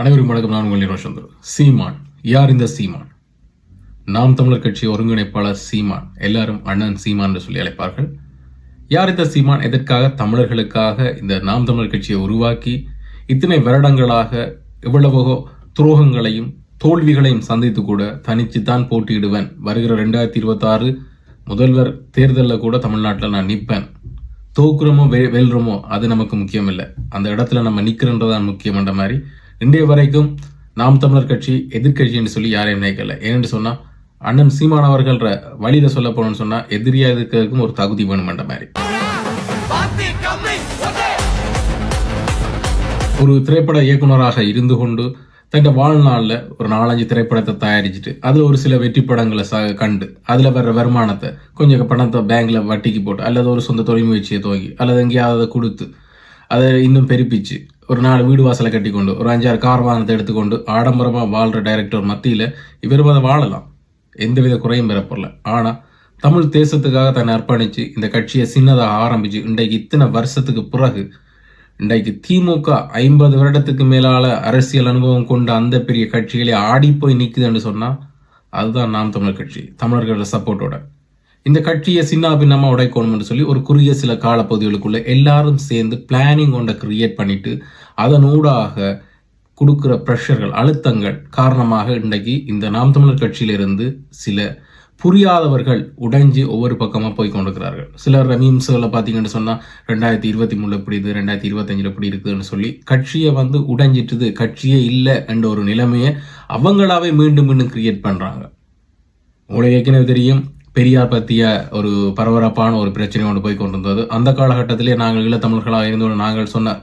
அனைவரும் வணக்கம். நான் உங்கள் நிரோஷந்தர் சீமான். யார் இந்த சீமான்? நாம் தமிழர் கட்சி ஒருங்கிணைப்பாளர் சீமான். எல்லாரும் அண்ணன் சீமான் என்று சொல்லி அழைப்பார்கள். யார் இந்த சீமான்? எதற்காக தமிழர்களுக்காக இந்த நாம் தமிழர் கட்சியை உருவாக்கி இத்தனை வருடங்களாக எவ்வளவோ துரோகங்களையும் தோல்விகளையும் சந்தித்து கூட தனிச்சு தான் போட்டியிடுவேன். வருகிற ரெண்டாயிரத்தி இருபத்தாறு முதல்வர் தேர்தலில் கூட தமிழ்நாட்டில் நான் நிற்பேன். தோக்குறோமோ வெ வெல்றோமோ அது நமக்கு முக்கியம் இல்லை அந்த இடத்துல நம்ம நிற்கிறன்றதான் முக்கியம்ன்ற மாதிரி இன்றைய வரைக்கும் நாம் தமிழர் கட்சி எதிர்க்கட்சின்னு சொல்லி யாரையும் நினைக்கல. ஏன்னு சொன்னால் அண்ணன் சீமான் அவர்கள்ற வழியில் சொல்ல போகணும்னு சொன்னால் எதிரியாக இருக்கிறதுக்கும் ஒரு தகுதி வேணுமென்ற மாதிரி. ஒரு திரைப்பட இயக்குனராக இருந்து கொண்டு தன் வாழ்நாளில் ஒரு நாலஞ்சு திரைப்படத்தை தயாரிச்சுட்டு அதில் ஒரு சில வெற்றி படங்களை ச கண்டு அதில் வர்ற வருமானத்தை கொஞ்சம் பணத்தை பேங்கில் வட்டிக்கு போட்டு அல்லது ஒரு சொந்த தொழில் முயற்சியை துவங்கி அல்லது எங்கேயாவது அதை கொடுத்து அதை இன்னும் பெருப்பிச்சு ஒரு நாலு வீடு வாசலை கட்டி கொண்டு ஒரு அஞ்சாறு கார் வாகனத்தை எடுத்துக்கொண்டு ஆடம்பரமாக வாழ்கிற டைரக்டர் மத்தியில் இவரும் அதை வாழலாம். எந்தவித குறையும் பெறப்படல ஆனால் தமிழ் தேசத்துக்காக தன்னை அர்ப்பணித்து இந்த கட்சியை சின்னதாக ஆரம்பித்து இன்றைக்கு இத்தனை வருஷத்துக்கு பிறகு இன்றைக்கு திமுக ஐம்பது வருடத்துக்கு மேலால அரசியல் அனுபவம் கொண்ட அந்த பெரிய கட்சிகளே ஆடி போய் நிற்குதுன்னு சொன்னால் அதுதான் நாம் தமிழர் கட்சி. தமிழர்களோட சப்போர்ட்டோட இந்த கட்சியை சின்னாபின்னமாக உடைக்கணும்னு சொல்லி ஒரு குறுகிய சில காலப்பகுதிகளுக்குள்ள எல்லாரும் சேர்ந்து பிளானிங் ஒன்றை கிரியேட் பண்ணிட்டு அதனூடாக கொடுக்குற ப்ரெஷர்கள் அழுத்தங்கள் காரணமாக இன்றைக்கு இந்த நாம் தமிழர் கட்சியிலிருந்து சில புரியாதவர்கள் உடைஞ்சு ஒவ்வொரு பக்கமாக போய் கொண்டிருக்கிறார்கள். சிலர் மீம்ஸ்களை பார்த்தீங்கன்னு சொன்னால் ரெண்டாயிரத்தி இருபத்தி மூணில் எப்படி இது? ரெண்டாயிரத்தி இருபத்தஞ்சில் எப்படி இருக்குதுன்னு சொல்லி கட்சியை வந்து உடைஞ்சிட்டுது கட்சியே இல்லை என்ற ஒரு நிலைமையை அவங்களாவே மீண்டும் மீண்டும் கிரியேட் பண்ணுறாங்க உங்களுக்கு ஏற்கனவே தெரியும் பெரியார் பற்றிய ஒரு பரபரப்பான ஒரு பிரச்சனை கொண்டு போய் கொண்டிருந்தது. அந்த காலகட்டத்திலே நாங்கள் ஈழத்தமிழர்களாக இருந்தோம் நாங்கள் சொன்ன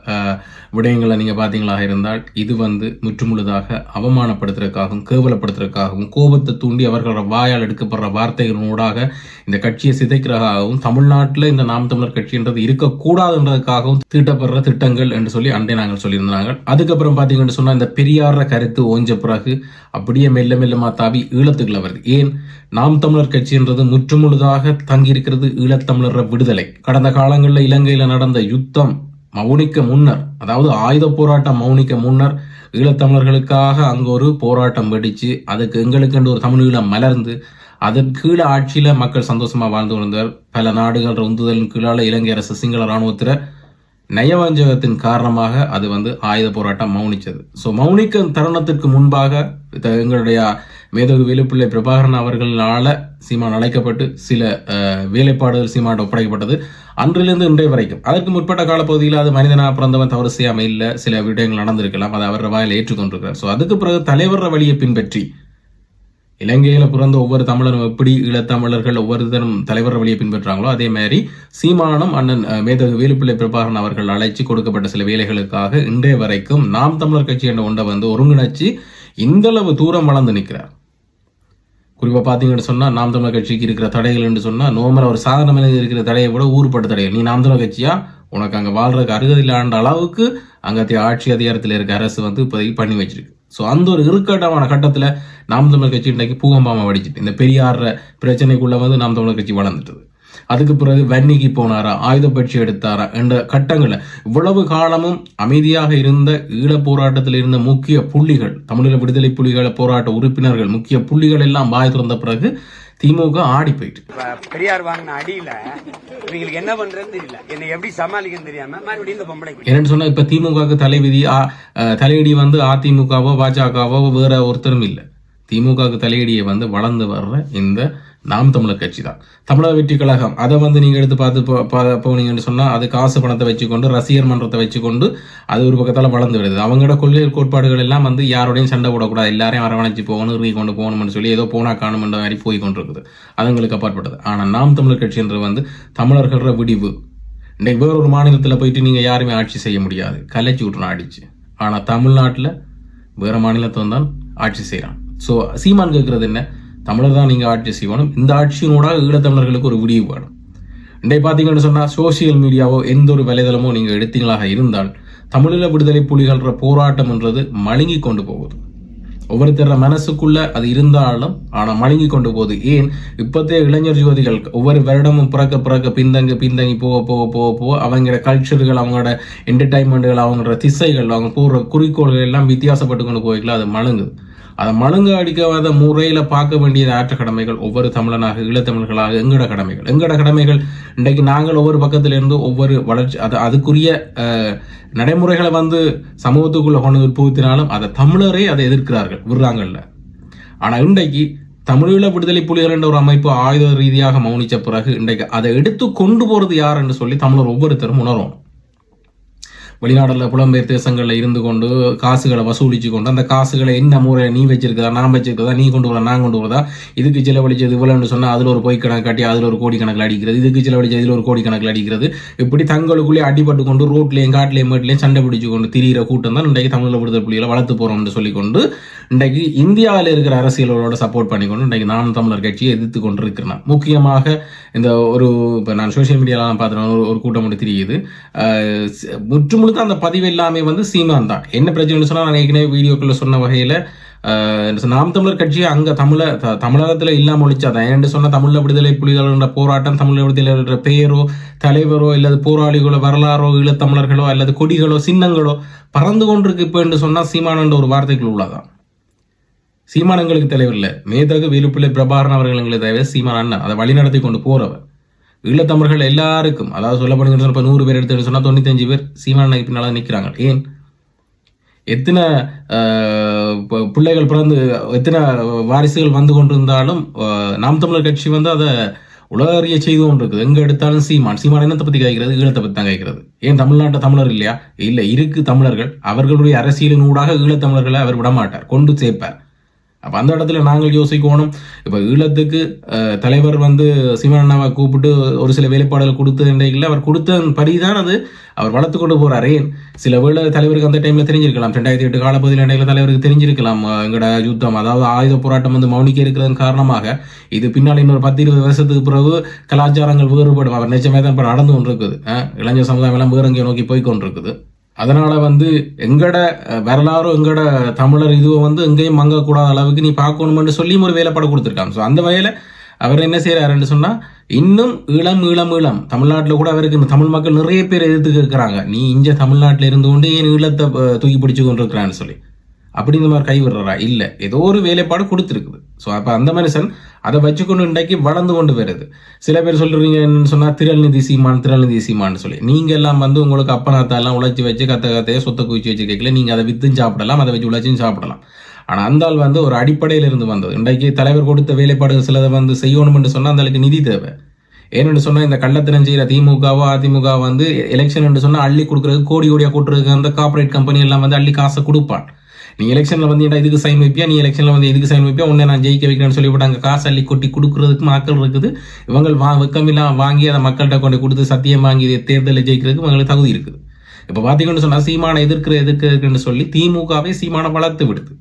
விடயங்களை நீங்கள் பார்த்தீங்களாக இருந்தால் இது வந்து முற்றுமுழுதாக அவமானப்படுத்துறதுக்காகவும் கேவலப்படுத்துறதுக்காகவும் கோபத்தை தூண்டி அவர்களோட வாயால் எடுக்கப்படுற வார்த்தைகளூடாக இந்த கட்சியை சிதைக்கிறதாகவும் தமிழ்நாட்டில் இந்த நாம் தமிழர் கட்சின்றது இருக்கக்கூடாதுன்றதுக்காகவும் தீட்டப்படுற திட்டங்கள் என்று சொல்லி அண்டை நாங்கள் சொல்லியிருந்தாங்க அதுக்கப்புறம் பார்த்தீங்கன்னு சொன்னால் இந்த பெரியார கருத்து ஓஞ்ச பிறகு அப்படியே மெல்ல மெல்லமாக தாவி ஈழத்துக்குள்ள வருது. ஏன்? நாம் தமிழர் கட்சின்றது முற்றுமுழுதாக தங்கியிருக்கிறது ஈழத்தமிழர் விடுதலை. கடந்த காலங்களில் இலங்கையில் நடந்த யுத்தம் மௌனிக்க முன்னர் அதாவது ஆயுத போராட்டம் மௌனிக்க முன்னர் ஈழத்தமிழர்களுக்காக அங்கு ஒரு போராட்டம் வெடிச்சு அதுக்கு எங்களுக்கென்று ஒரு தமிழ் மலர்ந்து அதன் கீழே ஆட்சியில மக்கள் சந்தோஷமா வாழ்ந்து கொண்டார் பல நாடுகள் உந்துதலின் கீழால இலங்கை அரசு சிங்கள இராணுவத்தில நயவஞ்சகத்தின் காரணமாக அது வந்து ஆயுத போராட்டம் மௌனிச்சது. ஸோ மௌனிக்க தருணத்திற்கு முன்பாக எங்களுடைய மேதகு வேலுப்பிள்ளை பிரபாகரன் அவர்களால் சீமான் அழைக்கப்பட்டு சில வேலைப்பாடுகள் சீமான் ஒப்படைக்கப்பட்டது. அன்றிலிருந்து இன்றைய வரைக்கும். அதற்கு முற்பட்ட காலப்பகுதியில் அது மனிதனாக பிறந்தவன் தவறு செய்யாமல் இல்லை சில விடயங்கள் நடந்திருக்கலாம். அதை அவர் வாயில் ஏற்றுக்கொண்டிருக்கிறார். ஸோ அதுக்கு பிறகு தலைவர் வழியை பின்பற்றி இலங்கையில் பிறந்த ஒவ்வொரு தமிழரும் எப்படி ஈழத்தமிழர்கள் ஒவ்வொருத்தரும் தலைவர் வழியை பின்பற்றாங்களோ அதே மாதிரி சீமானம் அண்ணன் மேதகு வேலுப்பிள்ளை பிரபாகரன் அவர்கள் அழைச்சி கொடுக்கப்பட்ட சில வேலைகளுக்காக இன்றைய வரைக்கும் நாம் தமிழர் கட்சி என்ற ஒன்றை வந்து ஒருங்கிணைச்சு இந்தளவு தூரம் வளர்ந்து நிற்கிறார். குறிப்பாக பார்த்தீங்கன்னு சொன்னால் நாம் தமிழர் கட்சிக்கு இருக்கிற தடைகள் என்று சொன்னால் நோமல ஒரு சாதாரண இருக்கிற தடையை விட ஊறுபட்ட தடைகள். நீ நாம் தமிழர் கட்சியா? உனக்கு அங்கே வாழ்றதுக்கு அருகதில்லான்ற அளவுக்கு அங்கே ஆட்சி அதிகாரத்தில் இருக்க அரசு வந்து இப்போதைக்கு பண்ணி வச்சிருக்கு. ஸோ அந்த ஒரு இருக்கட்டமான கட்டத்தில் நாம் தமிழர் கட்சி இன்றைக்கு பூகம்பாமல் வடிச்சிட்டு இந்த பெரியார பிரச்சனைக்குள்ள வந்து நாம் தமிழர் கட்சி வளர்ந்துட்டது. அதுக்கு பிறகு வன்னிக்கு போனாரா ஆயுத பட்சி எடுத்தாரா என்ற கட்டங்களில் இவ்வளவு காலமும் அமைதியாக இருந்த ஈழப் போராட்டத்தில் இருந்த முக்கிய புள்ளிகள் தமிழீழ விடுதலை புலிகள போராட்ட உறுப்பினர்கள் முக்கிய புள்ளிகள் எல்லாம் வாய் திறந்த பிறகு திமுக ஆடி போயிட்டு பெரியார் வாங்கின அடியில இவங்களுக்கு என்ன பண்றதுன்னு தெரியல. என்னை எப்படி சமாளிக்கன்னு தெரியாம மறுபடியும் இந்த பொம்பளை. என்னன்னு சொன்னா இப்ப திமுகவுக்கு தலைவிதி தலையடி வந்து அதிமுகவோ பாஜகவோ வேற ஒருத்தரும் இல்லை. திமுகவுக்கு தலையடியை வந்து வளர்ந்து வர்ற இந்த நாம் தமிழர் கட்சி தான் தமிழக வெற்றி கழகம் அதை வந்து நீங்கள் எடுத்து பார்த்து போனீங்கன்னு சொன்னால் அது காசு பணத்தை வச்சுக்கொண்டு ரசிகர் மன்றத்தை வச்சுக்கொண்டு அது ஒரு பக்கத்தால் வளர்ந்து விடுது அவங்களோட கொள்கை கோட்பாடுகள் எல்லாம் வந்து யாரோடையும் சண்டை போடக்கூடாது. எல்லாரையும் அரவணைச்சு போகணும் இறுகி கொண்டு போகணும்னு சொல்லி ஏதோ போனா காணுமென்ற மாதிரி போய் கொண்டிருக்குது. அதுங்களுக்கு அப்பாற்பட்டது. ஆனால் நாம் தமிழர் கட்சின்றது வந்து தமிழர்கள விடிவு. இன்றைக்கு வேற ஒரு மாநிலத்தில் போயிட்டு நீங்கள் யாருமே ஆட்சி செய்ய முடியாது. கலைச்சி விட்டுரும் ஆடிச்சு ஆனால் தமிழ்நாட்டில் வேறு மாநிலத்தை தான் ஆட்சி செய்கிறான் ஸோ சீமான் கேட்குறது என்ன? தமிழர் தான் நீங்கள் ஆட்சி செய்யணும். இந்த ஆட்சியினோட ஈழத்தமிழர்களுக்கு ஒரு விடிவு வேணும். இன்றைய பார்த்தீங்கன்னு சொன்னால் சோஷியல் மீடியாவோ எந்த ஒரு வலைதளமோ நீங்கள் எடுத்தீங்களாக இருந்தால் தமிழீழ விடுதலை புலிகள போராட்டம் என்றது மழுங்கி கொண்டு போகுது. ஒவ்வொருத்தர மனசுக்குள்ள அது இருந்தாலும் ஆனால் மழுங்கி கொண்டு போகுது. ஏன்? இப்போதைய இளைஞர் ஜோதிகள் ஒவ்வொரு வருடமும் பிறக்க பிறக்க பின்தங்கி பின்தங்கி போக போக போக போக அவங்களோட கல்ச்சர்கள் அவங்களோட என்டர்டைன்மெண்ட்டுகள் அவங்களோட திசைகள் அவங்க போடுற குறிக்கோள்கள் எல்லாம் வித்தியாசப்பட்டு கொண்டு போய்க்கலாம் அது மழுங்குது. அதை மழுங்க அடிக்காத முறையில் பார்க்க வேண்டியது ஆற்ற கடமைகள் ஒவ்வொரு தமிழனாக ஈழத்தமிழர்களாக எங்கட கடமைகள். எங்கட கடமைகள் இன்றைக்கு நாங்கள் ஒவ்வொரு பக்கத்திலிருந்து ஒவ்வொரு வளர்ச்சி அது அதுக்குரிய நடைமுறைகளை வந்து சமூகத்துக்குள்ள கொண்டு வந்து புகுத்தினாலும் அதை தமிழரே அதை எதிர்க்கிறார்கள் விடுறாங்கல்ல. ஆனால் இன்றைக்கு தமிழீழ விடுதலை புலிகள் என்ற ஒரு அமைப்பு ஆயுத ரீதியாக மௌனிச்ச பிறகு இன்றைக்கு அதை எடுத்து கொண்டு போகிறது யார் என்று சொல்லி தமிழர் ஒவ்வொருத்தரும் உணரும் வெளிநாடுல புலம்பெயர் தேசங்களில் இருந்து கொண்டு காசுகளை வசூலிச்சு கொண்டு அந்த காசுகளை என்ன முறை நீ வச்சிருக்கதா நான் வச்சிருக்கதா நீ கொண்டு வர நான் கொண்டு வரதா இதுக்கு செலவழிச்சது இவ்வளோன்னு சொன்னால் அதில் ஒரு பொய் கணக்கு காட்டி அதில் ஒரு கோடி கணக்கில் அடிக்கிறது இதுக்கு செலவழிச்சது இதில் ஒரு கோடி கணக்கில் அடிக்கிறது. இப்படி தங்களுக்குள்ளே அடிபட்டு கொண்டு ரோட்லேயும் காட்டிலையும் மேட்லையும் சண்டை பிடிச்சு கொண்டு திரியிற கூட்டம் தான் இன்றைக்கு தமிழ் விடுதலை புள்ளிகளை வளர்த்து போகிறோம்னு சொல்லி கொண்டு இன்றைக்கு இந்தியாவில் இருக்கிற அரசியலோட சப்போர்ட் பண்ணிக்கொண்டு இன்றைக்கு நாம் தமிழர் கட்சியை எதிர்த்து கொண்டு இருக்கிறேன் முக்கியமாக இந்த ஒரு இப்போ நான் சோஷியல் மீடியாலாம் பார்த்துருவேன் ஒரு ஒரு கூட்டம் மட்டும் தெரியுது. முற்றுமுழு முழுக்க அந்த பதிவு எல்லாமே வந்து சீமான் தான் என்ன பிரச்சனைன்னு சொன்னால் நான் ஏற்கனவே வீடியோக்குள்ள சொன்ன வகையில் நாம் தமிழர் கட்சி அங்க தமிழ த- இல்லாமல் இல்லாம ஒழிச்சாதான். ஏன்னு சொன்னா தமிழ விடுதலை புலிகள் போராட்டம் தமிழ் விடுதலை பெயரோ தலைவரோ அல்லது போராளிகளோ வரலாறோ ஈழத்தமிழர்களோ அல்லது கொடிகளோ சின்னங்களோ பறந்து கொண்டிருக்கு இப்போ என்று சொன்னா சீமானன்ற ஒரு வார்த்தைக்குள் உள்ளதான். சீமான் எங்களுக்கு தலைவர் இல்லை. மேதகு வேலுப்பிள்ளை பிரபாரன் அவர்கள் எங்களுக்கு தலைவர். சீமான் அண்ணன் அதை வழிநடத்தி கொண்டு போறவர். ஈழத்தமிழர்கள் எல்லாருக்கும் அதாவது சொல்ல சொன்னால் இப்போ நூறு பேர் எடுத்து சொன்னால் தொண்ணூத்தஞ்சு பேர் சீமான அண்ணனுக்கு நிற்கிறாங்க ஏன்? எத்தனை பிள்ளைகள் பிறந்து எத்தனை வாரிசுகள் வந்து கொண்டிருந்தாலும் நாம் தமிழர் கட்சி வந்து அதை உலகறிய செய்து கொண்டு இருக்குது எடுத்தாலும் சீமான். சீமான் என்னத்தை பற்றி கேட்கிறது? ஈழத்தை பற்றி தான் கேட்கிறது. ஏன் தமிழ்நாட்டில் தமிழர் இல்லையா? இல்லை இருக்கு தமிழர்கள். அவர்களுடைய அரசியலின் ஊடாக ஈழத்தமிழர்களை அவர் விடமாட்டார். கொண்டு சேர்ப்பார். அப்போ அந்த இடத்துல நாங்கள் யோசிக்கணும். இப்போ ஈழத்துக்கு தலைவர் வந்து சிவனண்ணாவை கூப்பிட்டு ஒரு சில வேலைப்பாடுகள் கொடுத்த இன்றைக்கு அவர் கொடுத்த படிதான் அது. அவர் வளர்த்து கொண்டு போகிறாரே ஏன்? சில வேளை தலைவருக்கு அந்த டைமில் தெரிஞ்சிருக்கலாம். ரெண்டாயிரத்தி எட்டு காலப்பகுதியில் இடையில தலைவருக்கு தெரிஞ்சிருக்கலாம். எங்களோட யுத்தம். அதாவது ஆயுத போராட்டம் வந்து மௌனிக்க இருக்கிறதன் காரணமாக இது பின்னால் இன்னொரு பத்து இருபது வருஷத்துக்கு பிறகு கலாச்சாரங்கள் வேறுபடும். அவர் நிச்சயமே தான் இப்போ நடந்து கொண்டிருக்குது. இளைஞர் சமுதாயம் எல்லாம் வேறு எங்கேயோ நோக்கி போய் கொண்டிருக்குது. அதனால் வந்து எங்கட வரலாறும் எங்கட தமிழர் இதுவும் வந்து எங்கேயும் மங்கக்கூடாத அளவுக்கு நீ பார்க்கணுமென்று சொல்லியும் ஒரு வேலைப்பாடு கொடுத்துருக்காங்க. ஸோ அந்த வகையில் அவர் என்ன செய்கிறாருன்னு சொன்னால் இன்னும் இளம் இளம் இளம் தமிழ்நாட்டில் கூட அவருக்கு இந்த தமிழ் மக்கள் நிறைய பேர் எதிர்த்து கேட்குறாங்க. நீ இங்கே தமிழ்நாட்டில் இருந்து கொண்டு ஏன் ஈழத்தை தூக்கி பிடிச்சு கொண்டு இருக்கிறான்னு சொல்லி. அப்படி இந்த மாதிரி கை விடுறா ஏதோ ஒரு வேலைப்பாடு கொடுத்துருக்குது. ஸோ அப்போ அந்த மனுஷன் அதை வச்சுக்கொண்டு இன்றைக்கு வளர்ந்து கொண்டு வருது. சில பேர் சொல்றீங்க என்னன்னு சொன்னா திரள்நிதி சீமான் திரள்நிதி சீமான்னு சொல்லி. நீங்க எல்லாம் வந்து உங்களுக்கு அப்பனாத்தா உழைச்சி வச்சு கத்த கத்தையே சொத்தை குவிச்சு வச்சு கேட்கல நீங்க அதை வித்தும் சாப்பிடலாம் அதை வச்சு உழைச்சும் சாப்பிடலாம். ஆனால் அந்தால் வந்து ஒரு அடிப்படையில இருந்து வந்தது. இன்றைக்கு தலைவர் கொடுத்த வேலைப்பாடு சிலதை வந்து செய்யணும்னு சொன்னால் அந்தளவுக்கு நிதி தேவை. ஏன்னு சொன்னால் இந்த கள்ளத்தனம் செய்கிற திமுகவோ அதிமுக வந்து எலெக்ஷன் சொன்னால் அள்ளி கொடுக்குறது கோடி கோடியாக கூட்டுறதுக்கு அந்த கார்பரேட் கம்பெனி எல்லாம் வந்து அள்ளி காசை கொடுப்பான். நீ எலெக்ஷனில் வந்து ஏன்டா இதுக்கு சைன் வைப்பியா? நீ எலெக்ஷன்ல வந்து இதுக்கு சைன் வைப்பியா? உன்னை நான் ஜெயிக்க வைக்கிறேன்னு சொல்லிவிட்டு அங்க காசு அள்ளி கொட்டி கொடுக்கறதுக்கு மக்கள் இருக்குது. இவங்க வா வெக்கமில்லாம் வாங்கி அதை மக்கள்கிட்ட கொண்டு கொடுத்து சத்தியம் வாங்கி தேர்தலில் ஜெயிக்கிறதுக்கு இவங்களுக்கு தகுதி இருக்குது. இப்ப பார்த்தீங்கன்னு சொன்னா சீமான எதிர்க்கிற எதிர்க்கிறதுன்னு சொல்லி திமுகவே சீமானை வளர்த்து விடுது.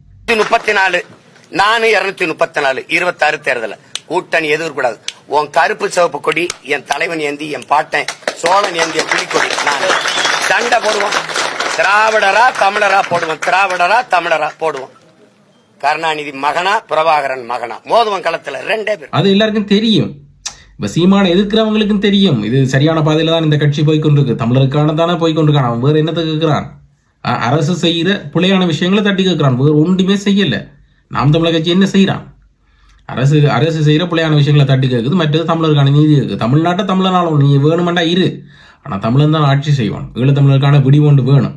முப்பத்தி நாலு நானு இருநூத்தி முப்பத்தி நாலு இருபத்தாறு தேர்தல் கூட்டணி எதிர்க்கூடாது உன் கருப்பு சிவப்பு கொடி என் தலைவன் ஏந்தி என் பாட்டன் சோழன் ஏந்திய புலிக்கொடி நான். சண்டை போடுவோம். திராவிடரா தமிழரா போடுவோம். திராவிடரா தமிழரா போடுவோம். கருணாநிதி மகனா பிரபாகரன் மகனா. மோதுவன் களத்துல. ரெண்டே பேர். அது எல்லாருக்கும் தெரியும். இப்ப சீமான எதிர்க்கிறவங்களுக்கும் தெரியும். இது சரியான பாதையில தான் இந்த கட்சி போய் கொண்டிருக்கு. தமிழருக்கான தானே போய் கொண்டிருக்கான். அவன் வேற என்னத்தை கேட்கிறான் அரசு செய்கிற பிள்ளையான விஷயங்களை தட்டி கேட்கிறான் வேறு ஒன்றுமே செய்யல. நாம் தமிழக கட்சி என்ன செய்கிறான் அரசு அரசு செய்கிற பிள்ளையான விஷயங்களை தட்டி கேட்குது மற்றது தமிழருக்கான நீதி இருக்குது தமிழ்நாட்டை தமிழனாலும் நீ வேணுமெண்டா இரு. ஆனால் தமிழன் தான் ஆட்சி செய்வான். ஈழத்தமிழருக்கான விடிவோண்டு வேணும்.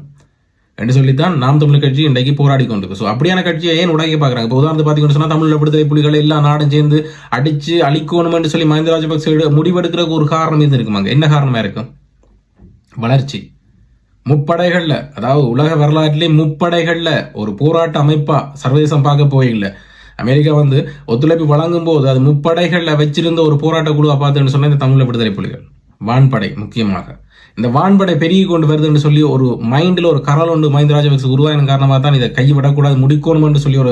என்று சொல்லித்தான் நாம் தமிழ் கட்சி இன்றைக்கு போராடி கொண்டிருக்கு. ஸோ அப்படியான கட்சியை ஏன் உடைக்க பார்க்குறாங்க? இப்போ உதாரணத்தை பார்த்தீங்கன்னு சொன்னால் தமிழ் விடுதலை புலிகள் எல்லா நாடும் சேர்ந்து அடித்து அழிக்கணும் என்று சொல்லி மஹிந்த ராஜபக்சே எடு- முடிவெடுக்கிறதுக்கு ஒரு காரணம் இது இருக்குமாங்க? என்ன காரணமாக இருக்கும் வளர்ச்சி. முப்படைகளில் அதாவது உலக வரலாற்றிலே முப்படைகளில் ஒரு போராட்ட அமைப்பாக சர்வதேசம் பார்க்க போயில்லை அமெரிக்கா வந்து ஒத்துழைப்பு வழங்கும் போது அது முப்படைகளில் வச்சிருந்த ஒரு போராட்ட குழுவாக பார்த்துன்னு சொன்னால் இந்த தமிழ் விடுதலை புலிகள். வான்படை முக்கியமாக. இந்த வான்படை பெருகி கொண்டு வருதுன்னு சொல்லி ஒரு மைண்டில் ஒரு கரல் ஒன்று மஹிந்த ராஜபக்ச உருவாயின காரணமாக தான் இதை கைவிடக்கூடாது முடிக்கணும்னு சொல்லி ஒரு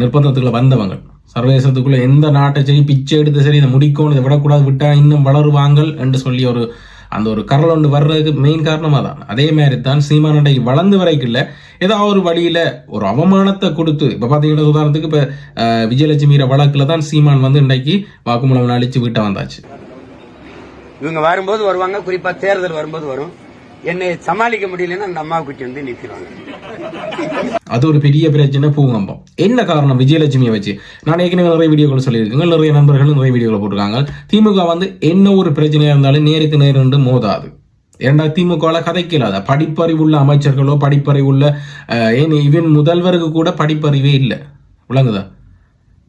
நிர்பந்தத்துக்குள்ள வந்தவங்க. சர்வதேசத்துக்குள்ள எந்த நாட்டை சரி பிச்சை எடுத்து சரி இதை முடிக்கணும் இதை விடக்கூடாது விட்டால் இன்னும் வளருவாங்கள் என்று சொல்லி ஒரு அந்த ஒரு கரல் ஒன்று வர்றதுக்கு மெயின் காரணமாக தான் அதே மாதிரி தான் சீமானண்டை வளர்ந்து வரைக்குள்ள ஏதாவது ஒரு வழியில் ஒரு அவமானத்தை கொடுத்து இப்போ பார்த்தீங்கன்னா உதாரணத்துக்கு இப்போ விஜயலட்சுமியிற வழக்கில் தான் சீமான் வந்து இன்றைக்கு வாக்குமூலம் அழிச்சு வீட்டை வந்தாச்சு. இவங்க வரும்போது வருவாங்க குறிப்பா தேர்தல் வரும்போது வரும். என்னை சமாளிக்க முடியலன்னா அந்த அம்மா வந்து நிற்கிறாங்க அது ஒரு பெரிய பிரச்சனை பூகம்பம். என்ன காரணம் விஜயலட்சுமியை வச்சு? நான் ஏற்கனவே நிறைய வீடியோக்கள் சொல்லியிருக்கேங்க நிறைய நண்பர்களும் நிறைய வீடியோக்கள் போட்டிருக்காங்க. திமுக வந்து என்ன ஒரு பிரச்சனையாக இருந்தாலும் நேருக்கு நேர் என்று மோதாது. ஏன்னா திமுகவில் கதைக்கலாத? படிப்பறிவுள்ள அமைச்சர்களோ படிப்பறிவுள்ள ஏன் இவன் முதல்வருக்கு கூட படிப்பறிவே இல்லை. விளங்குதா?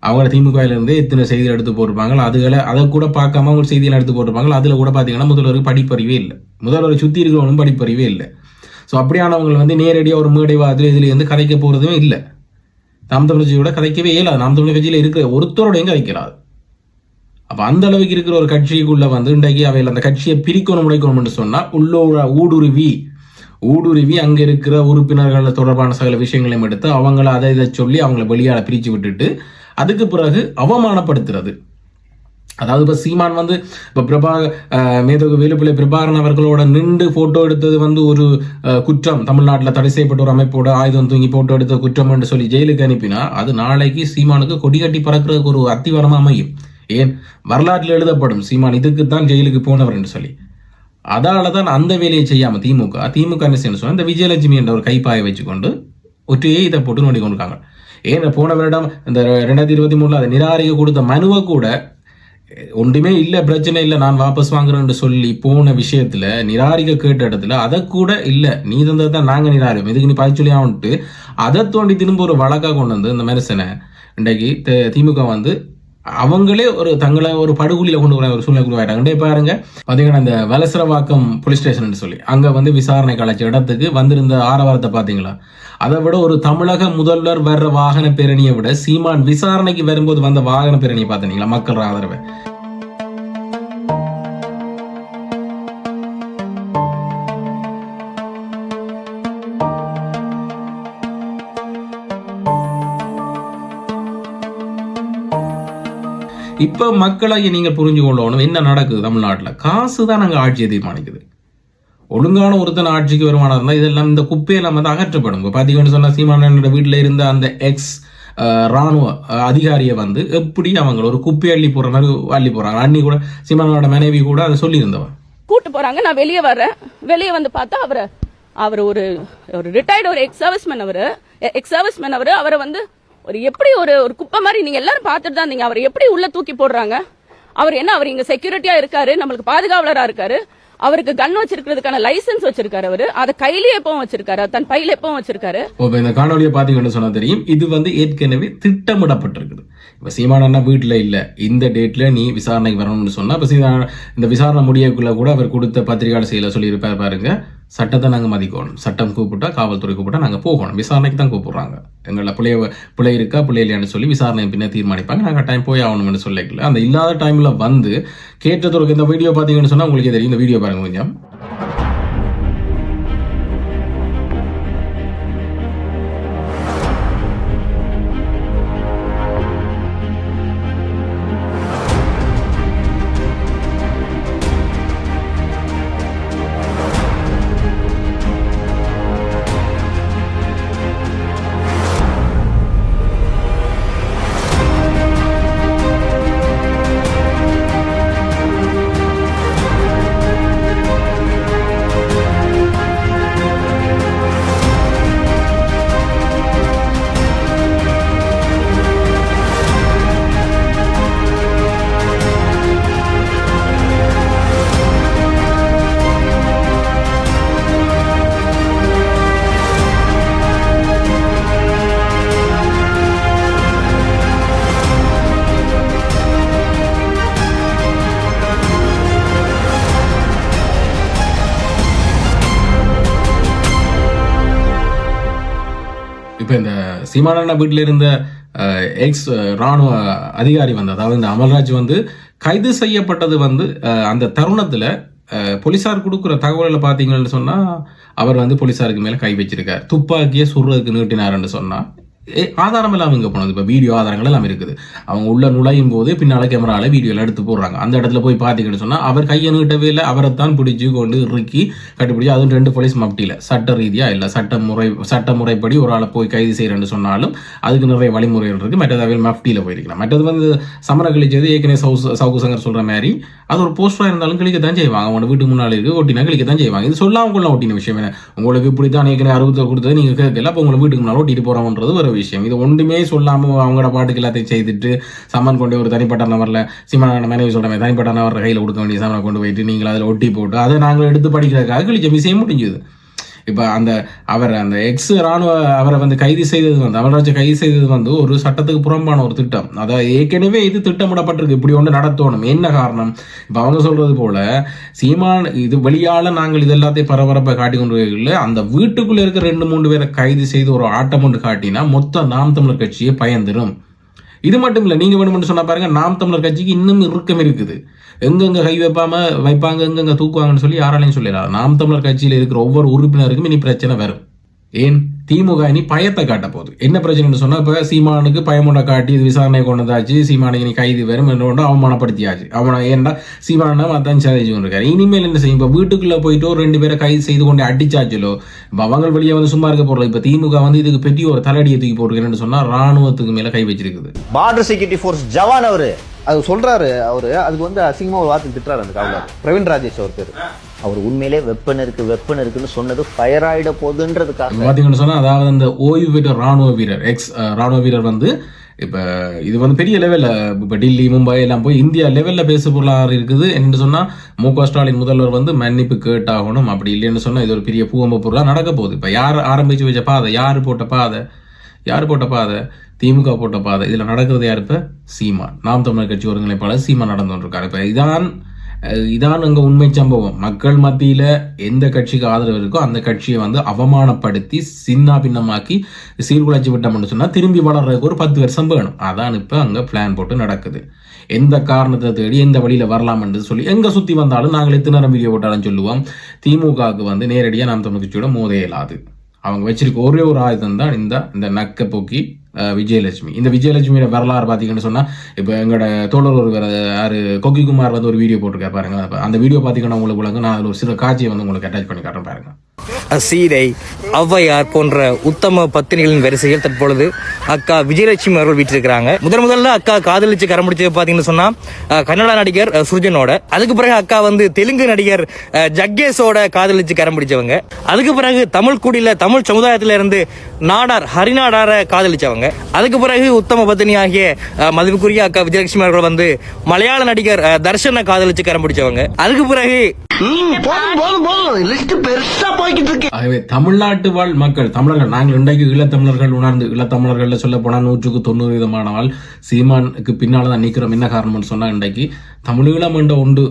அவங்க திமுகவில் இருந்து செய்திகள் எடுத்து போட்டிருப்பாங்க அதுகளை அதை கூட பார்க்காம அவங்க செய்திகள் எடுத்து போட்டிருப்பாங்க அதில் கூட பார்த்தீங்கன்னா முதல்வருக்கு படிப்பறிவே இல்லை. முதல்வரை சுற்றி இருக்கிறவனும் படிப்பறிவே இல்லை. ஸோ அப்படியானவங்க வந்து நேரடியாக ஒரு மேடைவாதில் இதில் இருந்து கதைக்க போகிறதுமே இல்லை. நாம் தமிழ் கட்சியோட கதைக்கவே இயலாது. நாம் தமிழ் கட்சியில் இருக்கிற ஒருத்தரோடையும் கதைக்கிறாது அப்போ அந்த அளவுக்கு இருக்கிற ஒரு கட்சிக்குள்ள வந்து இன்றைக்கு அவையில் அந்த கட்சியை பிரிக்கணும் உடைக்கணும்னு சொன்னால் உள்ளூர ஊடுருவி ஊடுருவி அங்கே இருக்கிற உறுப்பினர்கள் தொடர்பான சகல விஷயங்களையும் எடுத்து அவங்கள அதை இதை சொல்லி அவங்கள வெளியால் பிரித்து விட்டுட்டு அதுக்கு பிறகு அவமானப்படுத்துறது. அதாவது இப்போ சீமான் வந்து இப்போ பிரபா மேதகு வேலுப்பிள்ளை பிரபாகரன் அவர்களோட நின்று ஃபோட்டோ எடுத்தது வந்து ஒரு குற்றம். தமிழ்நாட்டில் தடை செய்யப்பட்ட ஒரு அமைப்போட ஆயுதம் தூங்கி ஃபோட்டோ எடுத்த குற்றம் என்று சொல்லி ஜெயிலுக்கு அனுப்பினா அது நாளைக்கு சீமானுக்கு கொடி கட்டி பறக்கிறதுக்கு ஒரு அத்திவரமாக அமையும். ஏன்? வரலாற்றில் எழுதப்படும். சீமான் இதுக்கு தான் ஜெயிலுக்கு போனவர் என்று சொல்லி. அதால தான் அந்த வேலையை செய்யாமல் திமுக திமுக என்ன செய்யணும் சொன்னால் இந்த விஜயலட்சுமி என்ற ஒரு கைப்பாயை வச்சுக்கொண்டு ஒற்றையே இதை போட்டு நோண்டி கொண்டிருக்காங்க ஏன் போன வருடம் இந்த ரெண்டாயிரத்தி இருபத்தி மூணில் அதை நிராகரிக்க கொடுத்த மனுவை கூட ஒன்றுமே இல்லை பிரச்சனை இல்லை நான் வாபஸ் வாங்குறேன்னு சொல்லி போன விஷயத்தில் நிராகரிக்க கேட்ட இடத்துல அதை கூட இல்லை. நீ தந்தது தான் நாங்கள் நிராகரிப்போம். இதுக்கு நீ பதில் சொல்லி அதை தோண்டி திரும்ப ஒரு வழக்காக கொண்டு வந்து இந்த மெரிசனை இன்றைக்கு திமுக வந்து அவங்களே ஒரு தங்களை ஒரு படுகொலியில கொண்டு வர ஒரு சூழ்நிலை உருவாயிட்டாங்க. பாருங்க பாத்தீங்கன்னா இந்த வலசரவாக்கம் போலீஸ் ஸ்டேஷன் சொல்லி அங்க வந்து விசாரணை கலைச்ச இடத்துக்கு வந்திருந்த ஆரவாரத்தை பாத்தீங்களா? அதை விட ஒரு தமிழக முதல்வர் வர்ற வாகன பேரணியை விட சீமான் விசாரணைக்கு வரும்போது வந்த வாகன பேரணியை பார்த்தீங்களா மக்கள் ஆதரவை. இப்ப மக்களாகி நீங்க புரிஞ்சு கொள்ளணும் என்ன நடக்குது தமிழ்நாட்டில்? காசு தான் நாங்கள் ஆட்சியை தீர்மானிக்குது. ஒழுங்கான ஒருத்தன் ஆட்சிக்கு வருமானம் இருந்தால் இதெல்லாம் இந்த குப்பையெல்லாம் வந்து அகற்றப்படும். இப்போ பார்த்தீங்கன்னு சொன்னால் சீமானோட வீட்டில் இருந்த அந்த எக்ஸ் ராணுவ அதிகாரியை வந்து எப்படி அவங்க ஒரு குப்பை அள்ளி போடுற மாதிரி அள்ளி போறாங்க அன்னி கூட சீமானோட மனைவி கூட அதை சொல்லியிருந்தவன் கூட்டு போறாங்க. நான் வெளியே வர்றேன். வெளியே வந்து பார்த்தா அவரை அவர் ஒரு ஒரு ரிட்டையர்டு ஒரு எக்ஸ் சர்வீஸ்மேன் அவர். எக்ஸ் சர்வீஸ்மேன் அவர் அவரை வந்து ஒரு எப்படி ஒரு ஒரு குப்பை மாதிரி நீங்க எல்லாரும் பார்த்துட்டு தான் இருந்தீங்க. அவர் எப்படி உள்ள தூக்கி போடுறாங்க? அவர் என்ன அவர் இங்க செக்யூரிட்டியா இருக்காரு நம்மளுக்கு பாதுகாவலரா இருக்காரு. அவருக்கு கன் வச்சிருக்கிறதுக்கான லைசென்ஸ் வச்சிருக்காரு அவரு. அதை கையிலேயே எப்பவும் வச்சிருக்காரு. தன் பையில எப்பவும் வச்சிருக்காரு. இப்போ இந்த காணொலியை பாத்தீங்கன்னு சொன்னா தெரியும். இது வந்து ஏற்கனவே திட்டமிடப்பட்டிருக்குது. இப்போ சீமான அண்ணா வீட்டில் இல்லை. இந்த டேட்ல நீ விசாரணைக்கு வரணும்னு சொன்னா இப்போ சீதா இந்த விசாரணை முடியக்குள்ள கூட அவர் கொடுத்த பத்திரிகையாளர் செய்யல சொல்லியிருப்பார் பாருங்க. சட்டத்தை நாங்கள் மதிக்கணும். சட்டம் கூப்பிட்டா காவல்துறை கூப்பிட்டா நாங்கள் போகணும். விசாரணைக்கு தான் கூப்பிட்றாங்க. எங்களை பிள்ளைய பிள்ளை இருக்கா பிள்ளை இல்லையான்னு சொல்லி விசாரணை பின்ன தீர்மானிப்பாங்க. நாங்கள் டைம் போய் ஆகணும்னு சொல்லிக்கல. அந்த இல்லாத டைமில் வந்து கேட்டதற்கு இந்த வீடியோ பார்த்தீங்கன்னு சொன்னா உங்களுக்கே தெரியும். இந்த வீடியோ பாருங்க கொஞ்சம். இந்த வீட்டில் இருந்த எக்ஸ் ராணுவ அதிகாரி வந்து அதாவது இந்த அமல்ராஜ் வந்து கைது செய்யப்பட்டது வந்து அந்த தருணத்தில் போலீசார் கொடுக்குற தகவல்களை பார்த்தீங்கன்னு சொன்னால் அவர் வந்து போலீசாருக்கு மேலே கை வச்சிருக்கார். துப்பாக்கியை சுடுறதுக்கு நீட்டினார்ன்னு சொன்னால் ஆதாரம் எல்லாம் இங்கே போனது? இப்போ வீடியோ ஆதாரங்கள் எல்லாம் இருக்குது. அவங்க உள்ள நுழையும் போது பின்னால் கேமராவில் வீடியோல எடுத்து போடுறாங்க. அந்த இடத்துல போய் பார்த்தீங்கன்னு சொன்னால் அவர் கையை நீட்டவே இல்லை அவரை தான் பிடிச்சி கொண்டு இறுக்கி கட்டுப்பிடிச்சி. அதுவும் ரெண்டு போலீஸ் மப்டியில். சட்ட ரீதியாக இல்லை சட்ட முறை சட்ட முறைப்படி ஒரு ஆளை போய் கைது செய்யறேன்னு சொன்னாலும் அதுக்கு நிறைய வழிமுறைகள் இருக்குது மற்றது அவையில் போயிருக்கலாம். மற்றது வந்து சமர கழிச்சது ஏற்கனவே சவுசு சவுக்கு சங்கர் மாதிரி அது ஒரு போஸ்டராக இருந்தாலும் கிளிக்க தான் செய்வாங்க. அவங்க வீட்டு முன்னாடி இருக்கு ஒட்டினா கிளிக்க தான் செய்வாங்க. இது சொல்லாமல் கொள்ள ஒட்டின விஷயம் என்ன? உங்களுக்கு இப்படி தான் ஏற்கனவே அறுபத்தி கொடுத்தது நீங்கள் கேட்கல. அப்போ உங்களை வீட்டுக்கு முன்னாடி ஒட்டிட்டு போறோம்ன்றது ஒரு விஷயம். இது ஒன்றுமே சொல்லாம அவங்களோட பாட்டுக்கு எல்லாத்தையும் செய்துட்டு சம்மன் கொண்டு ஒரு தனிப்பட்ட நபர்ல சீமான மனைவி சொல்ற மாதிரி தனிப்பட்ட நபர் கையில் கொடுக்க வேண்டிய சம்மனை கொண்டு போயிட்டு நீங்கள் அதில் ஒட்டி போட்டு அதை நாங்கள் எடுத்து படிக்கிறதுக்காக கிழிச்ச விஷயம் முடிஞ்சுது. இப்போ அந்த அவர் அந்த எக்ஸ் ராணுவ அவரை வந்து கைது செய்தது வந்து அமல்ராஜை கைது செய்தது வந்து ஒரு சட்டத்துக்கு புறம்பான ஒரு திட்டம். அதாவது ஏற்கனவே இது திட்டமிடப்பட்டிருக்கு. இப்படி ஒன்று நடத்தணும். என்ன காரணம்? இப்போ அவங்க சொல்கிறது போல் சீமான் இது வெளியால் நாங்கள் இது எல்லாத்தையும் பரபரப்பை காட்டி கொண்டு அந்த வீட்டுக்குள்ளே இருக்க ரெண்டு மூணு பேரை கைது செய்து ஒரு ஆட்டம் ஒன்று காட்டினா மொத்த நாம் தமிழர் கட்சியை பயந்துடும் இது மட்டும் இல்லை நீங்கள் வேணும்னு சொன்னா பாருங்க நாம் தமிழர் கட்சிக்கு இன்னும் இறுக்கம் இருக்குது. எங்கெங்கே கை வைப்பாமல் வைப்பாங்க எங்கெங்கே தூக்குவாங்கன்னு சொல்லி யாராலையும் சொல்லிடலாம் நாம் தமிழர் கட்சியில் இருக்கிற ஒவ்வொரு உறுப்பினருக்கும் இனி பிரச்சனை வரும். ஏன்? திமுக இனி பயத்தை காட்ட போகுது. என்ன பிரச்சனைன்னு சொன்னா இப்போ சீமானுக்கு பயமுண்ட காட்டி இது விசாரணை கொண்டதாச்சு சீமானுக்கு இனி கைது வரும் என்று அவமானப்படுத்தியாச்சு. அவனை ஏன்டா சீமானா மத்தான் சேலஞ்சு கொண்டிருக்காரு இனிமேல் என்ன செய்யும்? இப்போ வீட்டுக்குள்ள போயிட்டு ஒரு ரெண்டு பேரை கைது செய்து கொண்டு அடிச்சாச்சுலோ இப்போ அவங்க வெளியே வந்து சும்மா இருக்க போகிறோம் இப்போ திமுக வந்து இதுக்கு பெரிய ஒரு தலையடியை தூக்கி போட்டுருக்கேன்னு சொன்னால் ராணுவத்துக்கு மேலே கை வச்சிருக்குது. பார்டர் செக்யூரிட்டி ஃபோர்ஸ் ஜவான் அவர். அது சொல்றாரு அவரு. அதுக்கு வந்து அசிங்கமா ஒரு வார்த்தை திட்டுறாரு அந்த காவலர். பிரவீன் ராஜேஷ் அவர் பேர். அவர் உண்மையிலே வெப்பன் இருக்கு வெப்பன் இருக்குன்னு சொன்னது ஃபயர் ஆயிட போகுதுன்றதுக்காக. பார்த்தீங்கன்னு சொன்னால் அதாவது அந்த ஓய்வு பெற்ற ராணுவ வீரர் எக்ஸ் ராணுவ வீரர் வந்து இப்போ இது வந்து பெரிய லெவலில் இப்போ டெல்லி மும்பை எல்லாம் போய் இந்தியா லெவலில் பேசு பொருளாதாரம் இருக்குது. என்று சொன்னால் மு க ஸ்டாலின் முதல்வர் வந்து மன்னிப்பு கேட்டாகணும் அப்படி இல்லைன்னு சொன்னால் இது ஒரு பெரிய பூகம்ப பொருளாக நடக்க போகுது. இப்போ யார் ஆரம்பித்து வச்ச பாதை? யார் போட்ட பாதை? யார் போட்ட பாதை? திமுக போட்ட பாதை. இதில் நடக்கிறது யார் இப்போ? சீமான். நாம் தமிழர் கட்சி ஒருங்கிணைப்பாளர் சீமான் நடந்து கொண்டிருக்காரு. இப்போ இதான் இதான் அங்கே உண்மை சம்பவம். மக்கள் மத்தியில் எந்த கட்சிக்கு ஆதரவு இருக்கோ அந்த கட்சியை வந்து அவமானப்படுத்தி சின்ன பின்னமாக்கி சீர்குலைச்சி விட்டோம்னு சொன்னால் திரும்பி வளர்றதுக்கு ஒரு பத்து வருஷம் வேணும். அதான் இப்போ அங்கே பிளான் போட்டு நடக்குது. எந்த காரணத்தை தேடி எந்த வழியில் வரலாம் என்று சொல்லி எங்கே சுற்றி வந்தாலும் நாங்கள் எத்தனை நேரம் வீடியோ போட்டாலும் சொல்லுவோம். திமுகவுக்கு வந்து நேரடியாக நாம் தமிழ் கட்சியோட மோத இயலாது அவங்க வச்சிருக்க ஒரே ஒரு ஆயுதம் தான் இந்த இந்த நக்க போக்கி விஜயலட்சுமி. இந்த விஜயலட்சுமியோட வரலாறு பார்த்தீங்கன்னு சொன்னா இப்போ எங்களோட தோழர் ஒரு யார் கொக்கிகுமார் வந்து ஒரு வீடியோ போட்டிருக்காரு பாருங்க. அந்த வீடியோ பார்த்தீங்கன்னா உங்களுக்கு நான் அதில் ஒரு சில காட்சியை வந்து உங்களுக்கு அட்டாச் பண்ணி காட்டுறேன் பாருங்க. சீதை ஔவையார் போன்ற உத்தம பத்தினிகளின் வரிசையில் தற்பொழுது அக்கா விஜயலட்சுமி அவர்கள் வீட்டிருக்கிறாங்க முதன் முதல்ல அக்கா காதலிச்சு கரம் பிடிச்சது பாத்தீங்கன்னு சொன்னா கன்னடா நடிகர் சுர்ஜனோட. அதுக்கு பிறகு அக்கா வந்து தெலுங்கு நடிகர் ஜக்கேஷோட காதலிச்சு கரம் பிடிச்சவங்க. அதுக்கு பிறகு தமிழ் குடியில தமிழ் சமுதாயத்தில இருந்து நாடார் ஹரிநாடார காதலிச்சவங்க. அதுக்கு பிறகு உத்தம பத்தினி ஆகிய மதிப்புக்குரிய அக்கா விஜயலட்சுமி அவர்கள் வந்து மலையாள நடிகர் தர்ஷனை காதலிச்சு கரம் பிடிச்சவங்க. அதுக்கு பிறகு போதும் போதும் போதும். லிஸ்ட் பெருசா போய்கிட்டு இருக்கு ஆகவே தமிழ்நாட்டு வாழ் மக்கள் தமிழர்கள் நாங்கள் இன்றைக்கு ஈழத்தமிழர்கள் உணர்ந்து ஈழத்தமிழர்கள்ல சொல்ல போனால் நூற்றுக்கு தொண்ணூறு விதமானவாள் சீமானுக்கு பின்னால் தான் நிற்கிறோம். என்ன காரணம்னு சொன்னால் இன்றைக்கு தமிழீழம் என்ற ஒன்று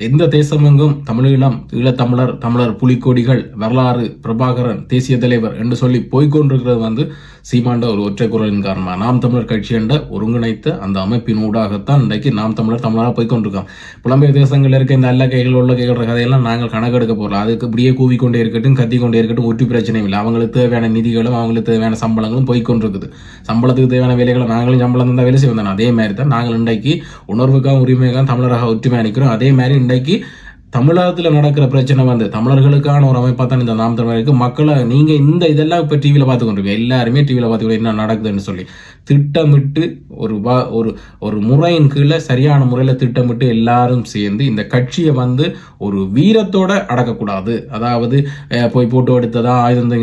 எந்த தேசமெங்கும் தமிழீழம் ஈழத்தமிழர் தமிழர் புலிக்கொடிகள் வரலாறு பிரபாகரன் தேசிய தலைவர் என்று சொல்லி போய்கொண்டிருக்கிறது வந்து சீமாண்ட ஒரு ஒற்றை குரலின் காரணமாக நாம் தமிழர் கட்சி என்ற ஒருங்கிணைத்த அந்த அமைப்பின் ஊடாகத்தான் இன்றைக்கு நாம் தமிழர் தமிழராக போய்க்கொண்டிருக்கோம். புலம்பெயர் தேசங்களில் இருக்க இந்த நல்ல கைகள் உள்ள கைகள் கதையெல்லாம் நாங்கள் கணக்கெடுக்க போகிறோம் அதுக்கு இப்படியே கூவிக்கொண்டே இருக்கட்டும் கத்தி கொண்டே இருக்கட்டும் ஒற்று பிரச்சனையும் இல்லை. அவங்களுக்கு தேவையான நிதிகளும் அவங்களுக்கு தேவையான சம்பளங்களும் போய்க்கொண்டிருக்குது. சம்பளத்துக்கு தேவையான வேலைகளை நாங்களும் சம்பளம் தந்தா வேலை செய்வோம் அதே மாதிரி தான் நாங்கள் இன்றைக்கு உணர்வுக்காக உரிமைக்காக தமிழராக ஒற்றுமை நிற்கிறோம் அதே மாதிரி இன்றைக்கு தமிழகத்தில் நடக்கிற பிரச்சனை வந்து தமிழர்களுக்கான ஒரு அமைப்பாக தான் இந்த நாம் தமிழருக்கு மக்களை நீங்கள் இந்த இதெல்லாம் இப்போ டிவியில் பார்த்து கொண்டிருக்கீங்க. எல்லாருமே டிவியில் பார்த்து என்ன நடக்குதுன்னு சொல்லி திட்டமிட்டு ஒரு வா ஒரு ஒரு முறையின் கீழே சரியான முறையில் திட்டமிட்டு எல்லாரும் சேர்ந்து இந்த கட்சியை வந்து ஒரு வீரத்தோடு அடக்கக்கூடாது. அதாவது போய் போட்டோ எடுத்ததா ஆயுதம்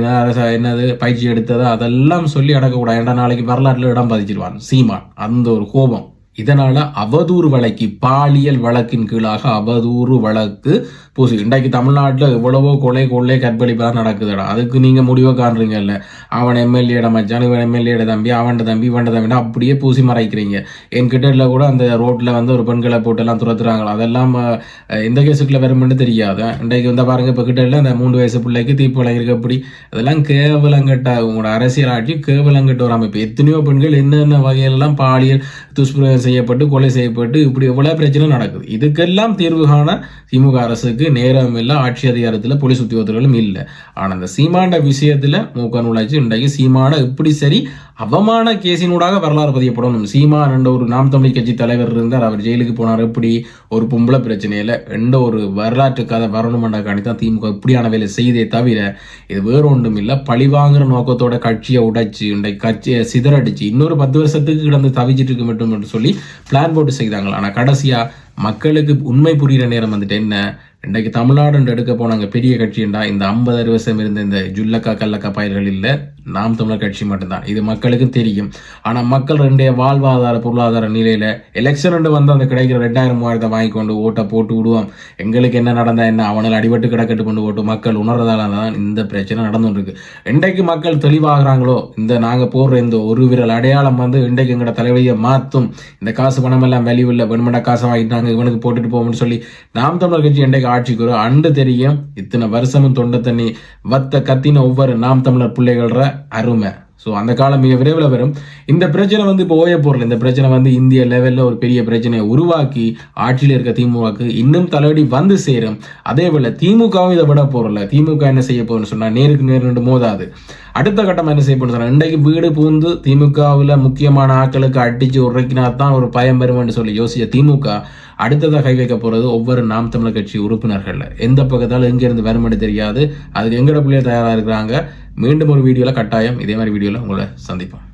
என்னது பயிற்சி எடுத்ததா அதெல்லாம் சொல்லி அடக்கக்கூடாது. ஏன்னா நாளைக்கு வரலாற்றில் இடம் பதிச்சிருவான். சீமான். அந்த ஒரு கோபம். இதனால அவதூறு வழக்கு பாலியல் வழக்கின் கீழாக அவதூறு வழக்கு பூசி இன்றைக்கு தமிழ்நாட்டில் எவ்வளவோ கொலை கொள்ளை கற்பழிப்பெல்லாம் நடக்குதுடா. அதுக்கு நீங்க முடிவை காண்றீங்கல்ல. அவன் எம்எல்ஏட மச்சான் இவன் எம்எல்ஏட தம்பி அவன்ட தம்பி இவன்ட தம்பினா அப்படியே பூசி மறைக்கிறீங்க. என்கிட்ட கூட அந்த ரோட்ல வந்து ஒரு பெண்களை போட்டு எல்லாம் துரத்துறாங்களா? அதெல்லாம் எந்த கேஸுக்குள்ள வரும்னு தெரியாது. இன்றைக்கு வந்து பாருங்க இப்போ கிட்ட அந்த மூணு வயசு பிள்ளைக்கு தீப்பு இருக்கு அப்படி அதெல்லாம் கேவலங்கட்ட உங்களோட அரசியல் ஆட்சி கேவலங்கட்ட ஒரு அமைப்பு. எத்தனையோ பெண்கள் என்னென்ன வகையிலெல்லாம் பாலியல் துஷ்பிரயோகம் செய்யப்பட்டு கொலை செய்யப்பட்டு இப்படி எவ்வளோ பிரச்சனை நடக்குது? இதுக்கெல்லாம் தீர்வு காண திமுக அரசுக்கு நேரம் இல்லை ஆட்சி அதிகாரத்தில் போலீஸ் உத்தியோகத்தர்களும் இல்லை. ஆனால் அந்த சீமாண்ட விஷயத்தில் மூக்க நுழைச்சு இன்றைக்கு சீமான இப்படி சரி அவமான கேசினூடாக வரலாறு பதியப்படணும். சீமான் என்ற ஒரு நாம் தமிழ் கட்சி தலைவர் இருந்தார் அவர் ஜெயிலுக்கு போனார் எப்படி ஒரு பொம்பளை பிரச்சனையில் எந்த ஒரு வரலாற்று கதை வரணுமெண்டாக்காண்டி தான் திமுக இப்படியான வேலை செய்தே தவிர இது வேறு ஒன்றும் இல்லை. பழிவாங்குற நோக்கத்தோட கட்சியை உடைச்சு இன்றைக்கு கட்சியை சிதறடிச்சு இன்னொரு பத்து வருஷத்துக்கு கிடந்து தவிச்சிட்டு இருக்க மட்டும் என்று சொல்லி பிளான் போட்டு செய்தாங்க ஆனால் கடைசியா மக்களுக்கு உண்மை புரிகிற நேரம் வந்துட்டு என்ன? இன்றைக்கு தமிழ்நாடு எடுக்க போனாங்க பெரிய கட்சிண்டா இந்த ஐம்பது அறுவசம் வருஷம் இருந்த இந்த ஜுல்லக்கா கல்லக்கா பயிர்கள் இல்லை நாம் தமிழர் கட்சி மட்டும்தான். இது மக்களுக்கும் தெரியும். ஆனால் மக்கள் ரெண்டே வாழ்வாதார பொருளாதார நிலையில் எலெக்ஷன் ரெண்டு வந்து அந்த கிடைக்கிற ரெண்டாயிரம் மூவாயிரத்தை வாங்கி கொண்டு ஓட்டை போட்டு விடுவோம் எங்களுக்கு என்ன நடந்தால் என்ன? அவனால் அடிபட்டு கிடக்கட்டு கொண்டு ஓட்டு. மக்கள் உணர்றதால தான் இந்த பிரச்சனை நடந்துட்டு இருக்கு இன்றைக்கு மக்கள் தெளிவாகிறாங்களோ? இந்த நாங்கள் போடுற இந்த ஒரு விரல் அடையாளம் வந்து இன்றைக்கு எங்களோட தலைவலியை மாற்றும் இந்த காசு பணமெல்லாம் வெளியூரில் வெண்மண்ட காசை வாங்கிட்டாங்க இவனுக்கு போட்டுட்டு போவோம்னு சொல்லி நாம் தமிழர் கட்சி இன்றைக்கு ஆட்சிக்கு ஒரு அண்டு தெரியும். இத்தனை வருஷமும் தொண்டை தண்ணி வத்த கத்தின ஒவ்வொரு நாம் தமிழர் பிள்ளைகள அருமை. ஸோ அந்த காலம் மிக விரைவில் வரும். இந்த பிரச்சனை வந்து இப்போ ஓய போறல இந்த பிரச்சனை வந்து இந்திய லெவலில் ஒரு பெரிய பிரச்சனையை உருவாக்கி ஆட்சியில் இருக்க திமுகவுக்கு இன்னும் தலைவடி வந்து சேரும். அதே போல திமுகவும் இதை விட போறல திமுக என்ன செய்ய போகுதுன்னு சொன்னால் நேருக்கு நேர் நின்று மோதாது. அடுத்த கட்டம் என்ன செய்ய போகணும்னு சொன்னால் இன்றைக்கு வீடு பூந்து திமுகவில் முக்கியமான ஆட்களுக்கு அடித்து உரைக்கினா தான் ஒரு பயம் வருமென்று சொல்லி யோசிச்ச திமுக அடுத்ததாக கை வைக்க போறது ஒவ்வொரு நாம் தமிழர் கட்சி உறுப்பினர்கள் எந்த பக்கத்தால் எங்கேருந்து வருமென்னு தெரியாது. அதுக்கு எங்கட பிள்ளைய தயாரா இருக்கிறாங்க. மீண்டும் ஒரு வீடியோல கட்டாயம் இதே மாதிரி வீடியோல உங்களை சந்திப்போம்.